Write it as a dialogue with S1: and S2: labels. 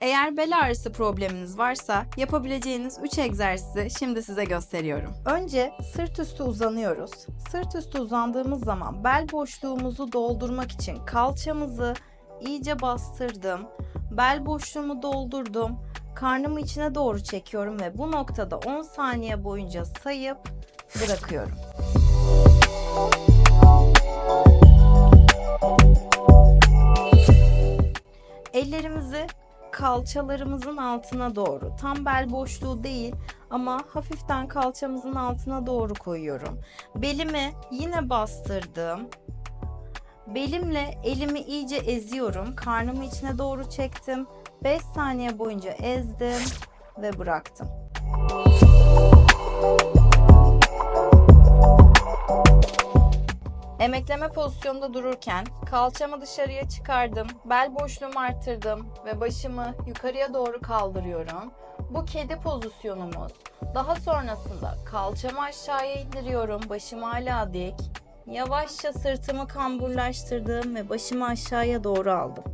S1: Eğer bel ağrısı probleminiz varsa yapabileceğiniz 3 egzersizi şimdi size gösteriyorum. Önce sırt üstü uzanıyoruz. Sırt üstü uzandığımız zaman bel boşluğumuzu doldurmak için kalçamızı iyice bastırdım. Bel boşluğumu doldurdum. Karnımı içine doğru çekiyorum ve bu noktada 10 saniye boyunca sayıp bırakıyorum. Ellerimizi kalçalarımızın altına doğru, tam bel boşluğu değil ama hafiften kalçamızın altına doğru koyuyorum. Belimi yine bastırdım. Belimle elimi iyice eziyorum. Karnımı içine doğru çektim. 5 saniye boyunca ezdim ve bıraktım. Emekleme pozisyonda dururken kalçamı dışarıya çıkardım, bel boşluğumu arttırdım ve başımı yukarıya doğru kaldırıyorum. Bu kedi pozisyonumuz. Daha sonrasında kalçamı aşağıya indiriyorum, başım hala dik. Yavaşça sırtımı kamburlaştırdım ve başımı aşağıya doğru aldım.